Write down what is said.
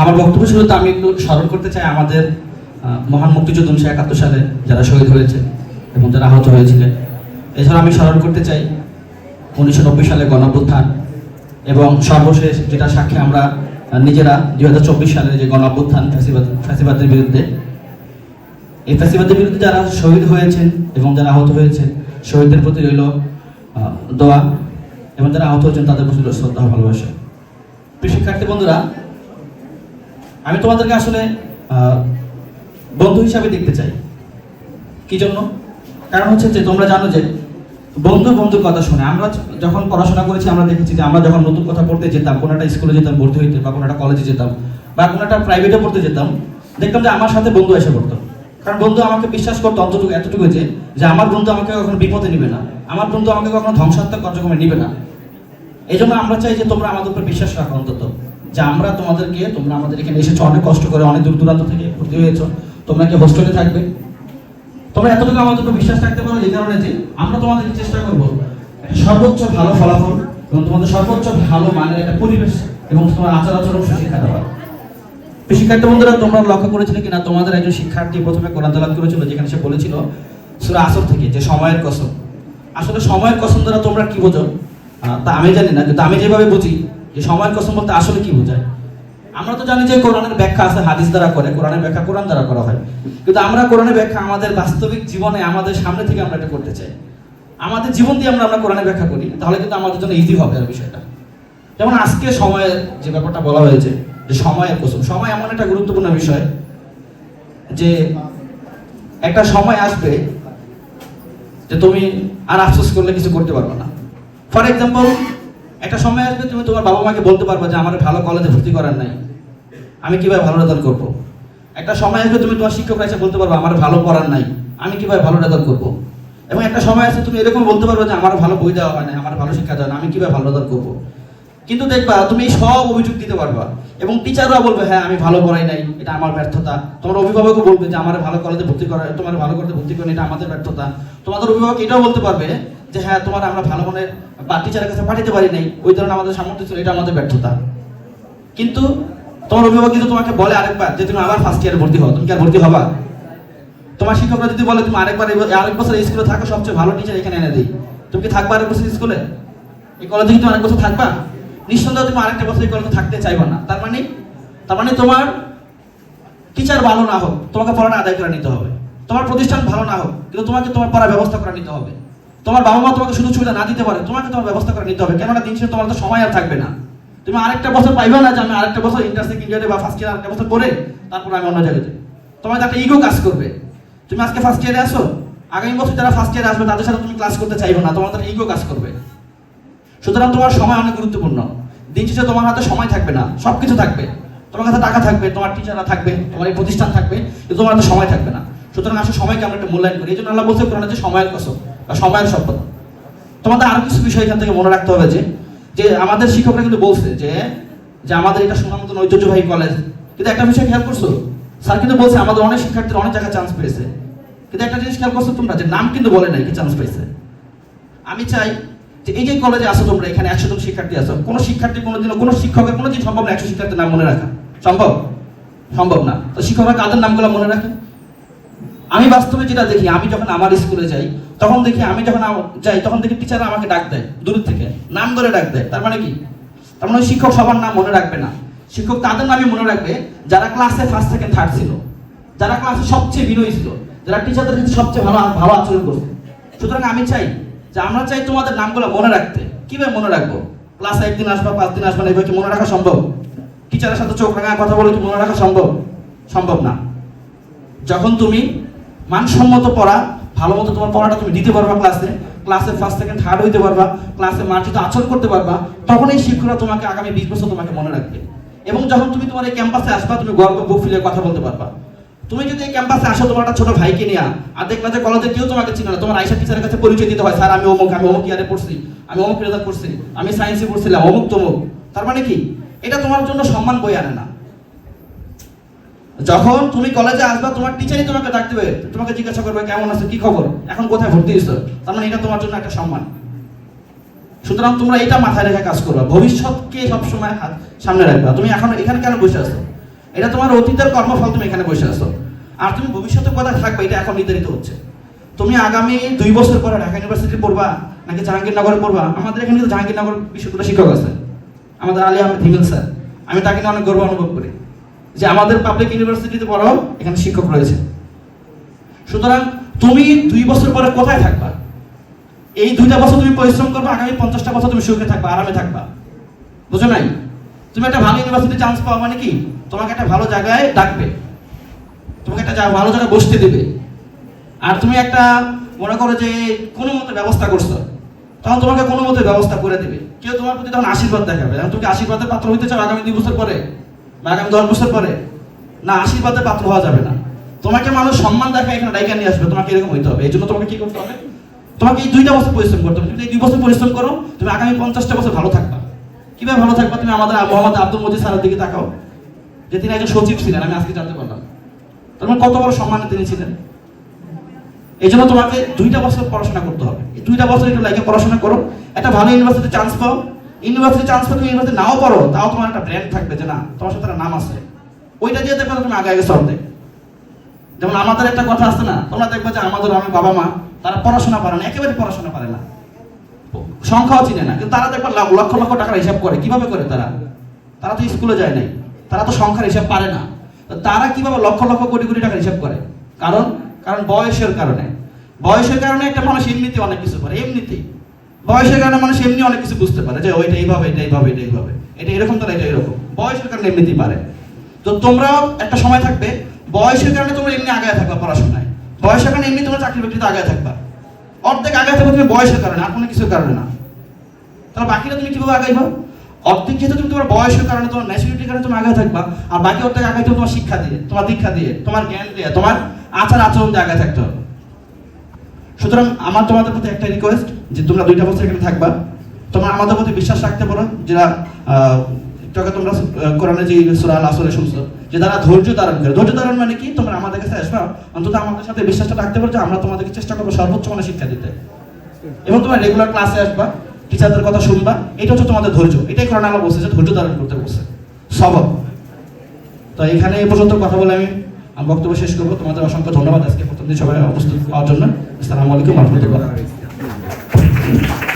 আমার বক্তব্য শুরুতে আমি একটু স্মরণ করতে চাই আমাদের মহান মুক্তিযুদ্ধ উনিশশো একাত্তর সালে যারা শহীদ হয়েছে এবং যারা আহত হয়েছিলেন। এছাড়া আমি স্মরণ করতে চাই উনিশশো নব্বই সালে গণঅভ্যুত্থান এবং সর্বশেষ যেটা সাক্ষী আমরা নিজেরা দুই হাজার চব্বিশ সালে যে গণঅভ্যুত্থান ফ্যাসিবাদ, ফ্যাসিবাদের বিরুদ্ধে। এই ফ্যাসিবাদের বিরুদ্ধে যারা শহীদ হয়েছেন এবং যারা আহত হয়েছেন, শহীদদের প্রতি রইল দোয়া এবং যারা আহত হয়েছেন তাদের প্রতি শ্রদ্ধা ভালোবাসা। শিক্ষার্থী বন্ধুরা আমি তোমাদেরকে আসলে বন্ধু হিসাবে দেখতে চাই। কি জন্য? কারণ হচ্ছে যে তোমরা জানো যে বন্ধু বন্ধুর কথা শুনে, আমরা যখন পড়াশোনা করেছি, আমরা দেখেছি যে আমরা যখন নতুন কথা পড়তে যেতাম, কোনো একটা স্কুলে যেতাম, ভর্তি হইতে বা কোনো একটা কলেজে যেতাম বা কোনো একটা প্রাইভেটে পড়তে যেতাম, দেখতাম যে আমার সাথে বন্ধু এসে পড়তো। কারণ বন্ধু আমাকে বিশ্বাস করতো অন্তটুকু এতটুকু যে যে আমার বন্ধু আমাকে কখনো বিপদে নিবে না। আমার বন্ধু আমাকে কখনো ধ্বংসাত্মক কার্যক্রমে নিবে না। এই জন্য আমরা চাই যে তোমরা আমাদের উপর বিশ্বাস রাখো অন্তত। যে আমরা তোমাদেরকে, তোমরা আমাদের এখানে এসেছ, অনেক কষ্ট করে, অনেক দূর দূরান্ত থেকে ভর্তি হয়েছো। তোমরা কি হোস্টেলে থাকবে? তোমরা এতটুকু আমাদের উপর বিশ্বাস রাখতে পারো এই কারণে যে আমরা তোমাদের চেষ্টা করব সর্বোচ্চ ভালো ফলাফল এবং তোমাদের সর্বোচ্চ ভালো মানের একটা পরিবেশ এবং তোমার আচার আচরণ শিক্ষা দেওয়া শিক্ষার্থী বন্ধুরা, তোমরা লক্ষ্য করেছিলে কিনা? তোমাদের একজন শিক্ষার্থী প্রথমে কোরআন তেলাওয়াত করেছিল, যেখানে সে বলেছিল, সূরা আসর থেকে যে সময়ের কসম। আসলে সময়ের কসম দ্বারা তোমরা কি বোঝো? তা আমি জানি না, কিন্তু আমি যেভাবে বুঝি যে সময়ের কসম বলতে আসলে কি বোঝায়? আমরা তো জানি যে কোরআনের ব্যাখ্যা আছে, হাদিস দ্বারা করে, কোরআনের ব্যাখ্যা কোরআন দ্বারা করা হয়। কিন্তু আমরা কোরআনের ব্যাখ্যা আমাদের বাস্তবিক জীবনে, আমাদের সামনে থেকে আমরা এটা করতে চাই। আমাদের জীবন দিয়ে আমরা আমরা কোরআনের ব্যাখ্যা করি তাহলে কিন্তু আমাদের জন্য ইজি হবে আর বিষয়টা। যেমন আজকে সময়ের যে ব্যাপারটা বলা হয়েছে, যে সময়ের কসম। সময় এমন একটা গুরুত্বপূর্ণ বিষয় যে একটা সময় আসবে যে তুমি আর আফসোস করলে কিছু করতে পারবে না। ফর এক্সাম্পল একটা সময় আসবে তুমি তোমার বাবা মাকে বলতে পারবে যে আমার ভালো কলেজে ভর্তি করার নাই। আমি কীভাবে ভালো রেজাল্ট করব? একটা সময় আসবে তুমি তোমার শিক্ষকরা এসে বলতে পারবে, আমার ভালো পড়ার নাই। আমি কীভাবে ভালো রেজাল্ট করব? এবং একটা সময় আসে তুমি এরকম বলতে পারবে যে, আমার ভালো বই দেওয়া হয় না আমার ভালো শিক্ষা দেওয়া না আমি কীভাবে ভালো রেজাল্ট করব? কিন্তু দেখবা, তুমি সব অভিযোগ দিতে পারবা। এবং টিচাররা বলবে হ্যাঁ আমি ভালো পড়াই নাই, এটা আমার ব্যর্থতা। তোমার অভিভাবকও বলবে যে, আমার ভালো কলেজে ভর্তি করা, তোমার ভালো কলেজে ভর্তি করেন, এটা আমাদের ব্যর্থতা। তোমাদের অভিভাবক এটাও বলতে পারবে যে হ্যাঁ তোমার আমরা ভালো মনে বা টিচারের কাছে পাঠাতে পারি নাই, ওই ধরনের আমাদের সামর্থ্য ছিল, এটা আমাদের ব্যর্থতা। কিন্তু তোমার অভিভাবক কিন্তু তোমাকে বলে আরেকবার যে তুমি আবার ফার্স্ট ইয়ারে ভর্তি হও, তুমি কি আর ভর্তি হবা? তোমার শিক্ষকরা যদি বলে, তুমি আরেকবার আরেক বছর স্কুলে থাকো, সবচেয়ে ভালো টিচার এখানে এনে দিই। তুমি কি থাকবা আরেক বছর স্কুলে এই কলেজে তুমি আরেক বছর থাকবা? নিঃসন্দেহে তুমি আরেকটা বছর এই কলেজে থাকতে চাইবা না। তার মানে তার মানে তোমার টিচার ভালো না হোক, তোমাকে পড়াটা আদায় করে নিতে হবে। তোমার প্রতিষ্ঠান ভালো না হোক, কিন্তু তোমাকে তোমার পড়ার ব্যবস্থা করে নিতে হবে। তোমার বাবা মা তোমাকে সুযোগ সুবিধা না দিতে পারে, তোমাকে তোমার ব্যবস্থা করে নিতে হবে। কেননা দিন তোমার তো সময় আর থাকবে না। তুমি আরেকটা বছর পাইবে না যে আমি আরেকটা বছর ইন্টার সেকেন্ড বা ফার্স্ট ইয়ার আরেকটা বছর পরে তারপর আমি অন্য জায়গায় যাই তোমার একটা ইগো কাজ করবে। তুমি আজকে ফার্স্ট ইয়ারে আসো আগামী বছর যারা ফার্স্ট ইয়ারে আসবে তাদের সাথে তুমি ক্লাস করতে চাইবে না, তোমার ইগো কাজ করবে। সুতরাং তোমার সময় অনেক গুরুত্বপূর্ণ। দিন শেষে তোমার হাতে সময় থাকবে না সব কিছু থাকবে। তোমার কাছে টাকা থাকবে, তোমার টিচাররা থাকবে, তোমার এই প্রতিষ্ঠান থাকবে, কিন্তু তোমার হাতে সময় থাকবে না। সুতরাং আসলে সময়কে আমরা একটা মূল্যায়ন করি। এই জন্য আল্লাহ বলছে, কোরআনে যে সময়ের কসম সময়ের সম্পদ। তোমাদের আরও কিছু বিষয় এখান থেকে মনে রাখতে হবে যে যে আমাদের শিক্ষকরা কিন্তু বলছে যে যে আমাদের এটা শোনার মতন ঐতিহ্যবাহী কলেজ কিন্তু একটা বিষয় খেয়াল করছ? স্যার কিন্তু বলছে আমাদের অনেক শিক্ষার্থীরা অনেক জায়গায় চান্স পেয়েছে। কিন্তু একটা জিনিস খেয়াল করছ তোমরা যে, নাম কিন্তু বলে নাই কি চান্স পেয়েছে। আমি চাই যে, এই যে কলেজে আসো তোমরা, এখানে একশো জন শিক্ষার্থী আসো কোনো শিক্ষার্থী কোনো কোনোদিনও, কোনো শিক্ষকের কোনো দিন সম্ভব না একশো শিক্ষার্থীর নাম মনে রাখা। সম্ভব? সম্ভব না। তো শিক্ষকরা কাদের নামগুলো মনে রাখে? আমি বাস্তবে যেটা দেখি, আমি যখন আমার স্কুলে যাই, তখন দেখি আমি যখন যাই, তখন দেখি টিচাররা আমাকে ডাক দেয়, দূর থেকে। নাম ধরে ডাক দেয়। তার মানে কি? তার মানে শিক্ষক সবার নাম মনে রাখবে না। শিক্ষক তাদের নামই মনে রাখবে, যারা ক্লাসে ফার্স্ট সেকেন্ড থার্ড ছিল। যারা ক্লাসে সবচেয়ে বিনয়ী ছিল। যারা টিচারদের কাছে সবচেয়ে ভালো ভালো আচরণ করছে। সুতরাং আমি চাই যে আমরা চাই তোমাদের নামগুলো মনে রাখতে। কীভাবে মনে রাখব? ক্লাসে একদিন আসবা, পাঁচ দিন আসবা না, এভাবে কি মনে রাখা সম্ভব? টিচারের সাথে চোখ রাঙা, কথা বলে কি মনে রাখা সম্ভব? সম্ভব না। যখন তুমি মানসম্মত পড়া, ভালো মতো তোমার পড়াটা তুমি দিতে পারবা ক্লাসে ক্লাসে ফার্স্ট সেকেন্ড থার্ড হইতে পারবা ক্লাসে মার্জিত আচরণ করতে পারবা তখন এই শিক্ষকরা তোমাকে আগামী বিশ বছর তোমাকে মনে রাখবে। এবং যখন তুমি তোমার এই ক্যাম্পাসে আসবা, তুমি গর্ব, বুক ফিলে কথা বলতে পারবা। তুমি যদি এই ক্যাম্পাসে আসো, তোমার একটা ছোট ভাইকে নিয়ে আর দেখলা যে কলেজে কেউ তোমাকে চিনে না। তোমার আইসা টিচারের কাছে পরিচয় দিতে হয়, স্যার, আমি অমুক আমি অমুক ইয়ারে পড়ছি, আমি অমুক রেজাল্ট করছি আমি সায়েন্সে পড়ছিলাম অমুক তমুক তার মানে কি? এটা তোমার জন্য সম্মান বই আনে না। যখন তুমি কলেজে আসবা, তোমার টিচারই তোমাকে ডাক দেবে, তোমাকে জিজ্ঞাসা করবে, কেমন আছে? কি খবর? এখন কোথায় ভর্তি হয়েছো? তার মানে এটা তোমার জন্য একটা সম্মান। সুতরাং তোমরা এটা মাথায় রেখে কাজ করবা। ভবিষ্যৎকে সবসময় হাত সামনে রাখবা। তুমি এখন এখানে কেন বসে আছো? এটা তোমার অতীতের কর্মফল তুমি এখানে বসে আছো। আর তুমি ভবিষ্যতে কোথায় থাকবে, এটা এখন নির্ধারিত হচ্ছে। তুমি আগামী দুই বছর পরে ঢাকা ইউনিভার্সিটি পড়বা, নাকি জাহাঙ্গীরনগরে পড়বা? আমাদের এখানে কিন্তু জাহাঙ্গীরনগর বিশ্ববিদ্যালয় শিক্ষক আছে। আমাদের আলী আহমেদ হিমেল স্যার। আমি তাকে নিয়ে অনেক গর্ব অনুভব করি। যে আমাদের পাবলিক ইউনিভার্সিটিতে পড়াও, এখানে শিক্ষক রয়েছে। সুতরাং তুমি দুই বছর পরে কোথায় থাকবা? এই দুইটা বছর তুমি পরিশ্রম করবে, আগামী পঞ্চাশটা বছর তুমি সুখে থাকবা, আরামে থাকবা। বুঝো নাই? তুমি একটা ভালো ইউনিভার্সিটি চান্স পাওয়া মানে কি? তোমাকে একটা ভালো জায়গায় ডাকবে। তোমাকে একটা ভালো জায়গায় বসতে দেবে। আর তুমি একটা মনে করো যে কোনো মতে ব্যবস্থা করছ, তখন তোমাকে কোনো মতে ব্যবস্থা করে দেবে। কেউ তোমার প্রতি তখন আশীর্বাদ দেখাবে। তুমি আশীর্বাদের পাত্র হইতে চাও আগামী দুই বছর পরে? বা আগামী দশ বছর পরে। না, আশীর্বাদে পাত্র হওয়া যাবে না। তোমাকে মানুষ সম্মান দেখায়, এখানে ডাইকা নিয়ে আসবে। তোমাকে এরকম হইতে হবে। এই জন্য তোমাকে কি করতে হবে? তোমাকে এই দুইটা বছর পরিশ্রম করতে হবে। তুমি এই দুই বছর পরিশ্রম করো, তুমি আগামী পঞ্চাশটা বছর ভালো থাকবা। কীভাবে ভালো থাকবা? তুমি আমাদের মোহাম্মদ আব্দুল মজিদ স্যারের দিকে তাকাও, যে তিনি একজন সচিব ছিলেন, আমি আজকে জানতে পারলাম। তোমার কত বড় সম্মানে তিনি ছিলেন। এই জন্য তোমাকে দুইটা বছর পড়াশোনা করতে হবে। এই দুইটা বছর একটু লাগে পড়াশোনা করো। একটা ভালো ইউনিভার্সিটি চান্স পাও। ইউনিভার্সিটি চান্স তুমি ইউনিভার্সিটি নাও পড়ো তাও তোমার একটা ব্র্যান্ড থাকবে যে না, তোমার সাথে নাম আছে। ওইটা দিয়ে দেখবে তুমি আগে আগে সব যেমন আমাদের একটা কথা আছে না, তোমরা দেখবে যে আমাদের অনেক বাবা মা, তারা পড়াশোনা পারে না, একেবারে পড়াশোনা পারে না। সংখ্যাও চিনে না, কিন্তু তারা দেখবে লক্ষ লক্ষ টাকার হিসাব করে। কীভাবে করে তারা? তারা তো স্কুলে যায় নাই। তারা তো সংখ্যার হিসাব পারে না। তারা কীভাবে লক্ষ লক্ষ কোটি কোটি টাকার হিসাব করে? কারণ? কারণ বয়সের কারণে। বয়সের কারণে একটা মানুষ এমনিতে অনেক কিছু করে, এমনিতেই। বয়সের কারণে মানুষ এমনি অনেক কিছু বুঝতে পারে যে ওইটা এইভাবে, এটা এইভাবে এটা এইভাবে। এটা এরকম তারা এটা এরকম। বয়সের কারণে এমনিতেই পারে। তো তোমরাও একটা সময় থাকবে, বয়সের কারণে তোমরা এমনি আগায় থাকবা পড়াশোনায়। বয়সের কারণে এমনি তোমরা চাকরি বাকরিতে আগায় থাকবা। অর্ধেক আগায় থাকবে তুমি বয়সের কারণে, আর কোনো কিছুর কারণে না। তাহলে বাকিটা তুমি কীভাবে আগাইবা? অর্ধেক যেহেতু তুমি তোমার বয়সের কারণে, তোমার ম্যাচুরিটির কারণে তুমি আগে থাকবা, আর বাকি অর্ধেক হবে তোমার শিক্ষা দিয়ে, তোমার দীক্ষা দিয়ে, তোমার জ্ঞান দিয়ে, তোমার আচার আচরণ দিয়ে আগে থাকতে হবে। সুতরাং আমার তোমাদের প্রতি একটা রিকোয়েস্ট যে তোমরা দুইটা বছর এখানে থাকবা। তোমরা আমাদের প্রতি বিশ্বাস রাখতে পারো যারা তোমরা কোরআনে যে সূরা আল আসরে শুনছো যে তারা ধৈর্য ধারণ করে। ধৈর্য ধারণ মানে কি? তোমরা আমাদের কাছে আসবা, অন্তত আমাদের সাথে বিশ্বাসটা রাখতে পারো যে আমরা তোমাদেরকে চেষ্টা করব সর্বোচ্চ মানে শিক্ষা দিতে। এবং তোমরা রেগুলার ক্লাসে আসবা টিচারদের কথা শুনবা, এটা হচ্ছে তোমাদের ধৈর্য। এটাই কোরআন আল্লাহ বলছে যে ধৈর্য ধারণ করতে বলছে। সবক। তো এখানে এই পর্যন্ত কথা বলে আমি বক্তব্য শেষ করব। তোমাদের অসংখ্য ধন্যবাদ আজকে প্রথম দিন সবাই উপস্থিত হওয়ার জন্য। আসসালামু আলাইকুম রহমতুল্লাহ। Thank you.